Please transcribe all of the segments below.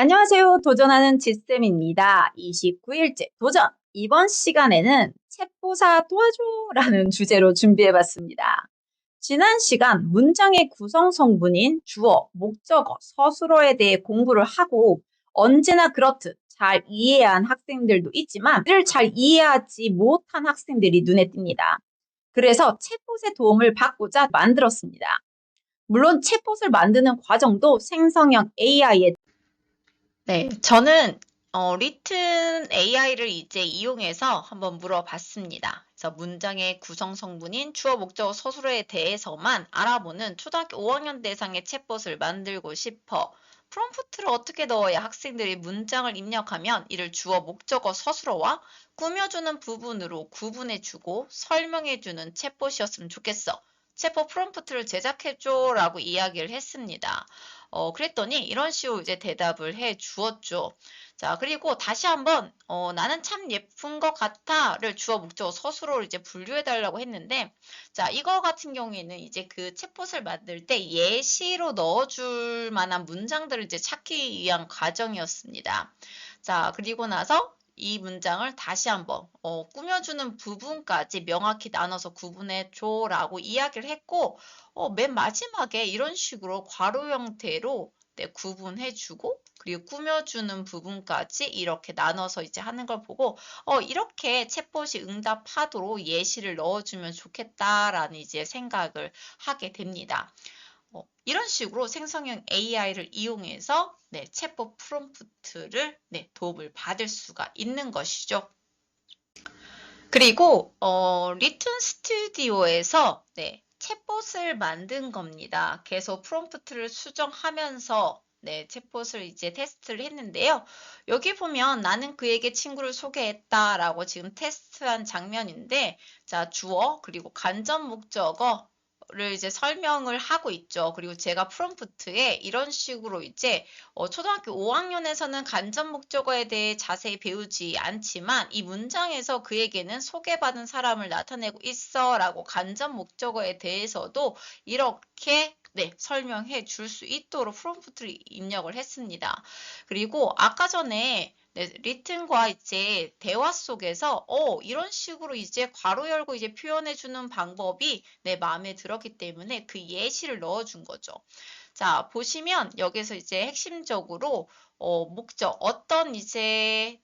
안녕하세요. 도전하는 지쌤입니다. 29일째 도전! 이번 시간에는 챗보사 도와줘라는 주제로 준비해봤습니다. 지난 시간 문장의 구성 성분인 주어, 목적어, 서술어에 대해 공부를 하고 언제나 그렇듯 잘 이해한 학생들도 있지만 이를 잘 이해하지 못한 학생들이 눈에 띕니다. 그래서 챗봇의 도움을 받고자 만들었습니다. 물론 챗봇을 만드는 과정도 생성형 AI에 네, 저는 어, 리튼 AI를 이제 이용해서 한번 물어봤습니다. 그래서 문장의 구성 성분인 주어, 목적어, 서술어에 대해서만 알아보는 초등학교 5학년 대상의 챗봇을 만들고 싶어. 프롬프트를 어떻게 넣어야 학생들이 문장을 입력하면 이를 주어, 목적어, 서술어와 꾸며주는 부분으로 구분해주고 설명해주는 챗봇이었으면 좋겠어. 챗봇 프롬프트를 제작해줘 라고 이야기를 했습니다. 어, 그랬더니 이런 식으로 이제 대답을 해 주었죠. 자, 그리고 다시 한번, 어, 나는 참 예쁜 것 같아를 주어 목적어 서술어로 이제 분류해 달라고 했는데, 자, 이거 같은 경우에는 이제 그 챗봇을 만들 때 예시로 넣어 줄 만한 문장들을 이제 찾기 위한 과정이었습니다. 자, 그리고 나서 이 문장을 다시 한번 어, 꾸며주는 부분까지 명확히 나눠서 구분해 줘라고 이야기를 했고 어, 맨 마지막에 이런 식으로 괄호 형태로 네, 구분해 주고 그리고 꾸며주는 부분까지 이렇게 나눠서 이제 하는 걸 보고 어, 이렇게 챗봇이 응답하도록 예시를 넣어주면 좋겠다라는 이제 생각을 하게 됩니다. 어, 이런 식으로 생성형 AI를 이용해서 네, 챗봇 프롬프트를 네, 도움을 받을 수가 있는 것이죠. 그리고 어, 리튼 스튜디오에서 네, 챗봇을 만든 겁니다. 계속 프롬프트를 수정하면서 네, 챗봇을 이제 테스트를 했는데요. 여기 보면 나는 그에게 친구를 소개했다라고 지금 테스트한 장면인데, 자, 주어, 그리고 간접 목적어, 를 이제 설명을 하고 있죠. 그리고 제가 프롬프트에 이런 식으로 이제 어, 초등학교 5학년에서는 간접 목적어에 대해 자세히 배우지 않지만 이 문장에서 그에게는 소개받은 사람을 나타내고 있어 라고 간접 목적어에 대해서도 이렇게 네, 설명해 줄 수 있도록 프롬프트를 입력을 했습니다. 그리고 아까 전에 네, 리튼과 이제 대화 속에서 어 이런 식으로 이제 괄호 열고 이제 표현해 주는 방법이 내 마음에 들었기 때문에 그 예시를 넣어 준 거죠. 자, 보시면 여기서 이제 핵심적으로 어 목적 어떤 이제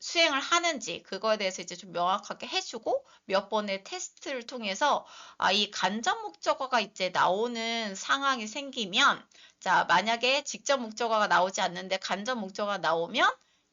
수행을 하는지 그거에 대해서 이제 좀 명확하게 해주고 몇 번의 테스트를 통해서 아, 이 간접 목적어가 이제 나오는 상황이 생기면 자 만약에 직접 목적어가 나오지 않는데 간접 목적어가 나오면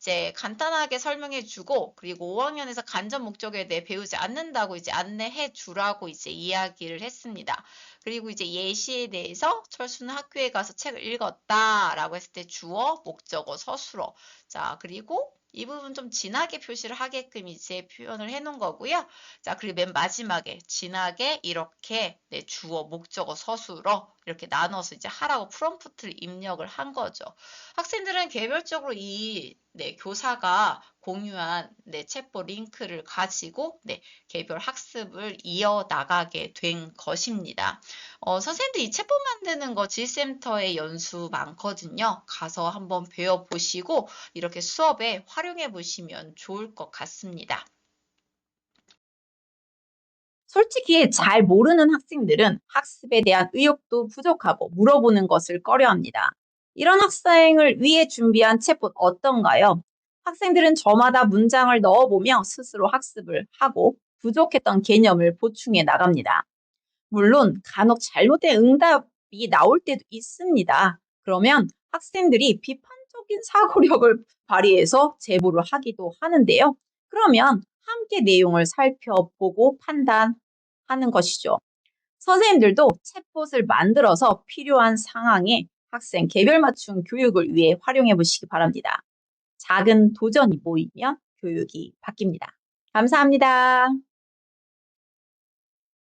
이제 간단하게 설명해 주고 그리고 5학년에서 간접 목적에 대해 배우지 않는다고 이제 안내해 주라고 이제 이야기를 했습니다. 그리고 이제 예시에 대해서 철수는 학교에 가서 책을 읽었다라고 했을 때 주어, 목적어, 서술어. 자, 그리고 이 부분 좀 진하게 표시를 하게끔 이제 표현을 해 놓은 거고요. 자, 그리고 맨 마지막에 진하게 이렇게 네, 주어, 목적어, 서술어 이렇게 나눠서 이제 하라고 프롬프트를 입력을 한 거죠. 학생들은 개별적으로 이 네, 교사가 공유한 네, 챗봇 링크를 가지고 네, 개별 학습을 이어나가게 된 것입니다. 어, 선생님들 이 챗봇 만드는 거 G센터에 연수 많거든요. 가서 한번 배워보시고 이렇게 수업에 활용해 보시면 좋을 것 같습니다. 솔직히 잘 모르는 학생들은 학습에 대한 의욕도 부족하고 물어보는 것을 꺼려합니다. 이런 학생을 위해 준비한 챗봇 어떤가요? 학생들은 저마다 문장을 넣어보며 스스로 학습을 하고 부족했던 개념을 보충해 나갑니다. 물론 간혹 잘못된 응답이 나올 때도 있습니다. 그러면 학생들이 비판적인 사고력을 발휘해서 제보를 하기도 하는데요. 그러면 함께 내용을 살펴보고 판단 하는 것이죠. 선생님들도 챗봇을 만들어서 필요한 상황에 학생 개별 맞춤 교육을 위해 활용해 보시기 바랍니다. 작은 도전이 모이면 교육이 바뀝니다. 감사합니다.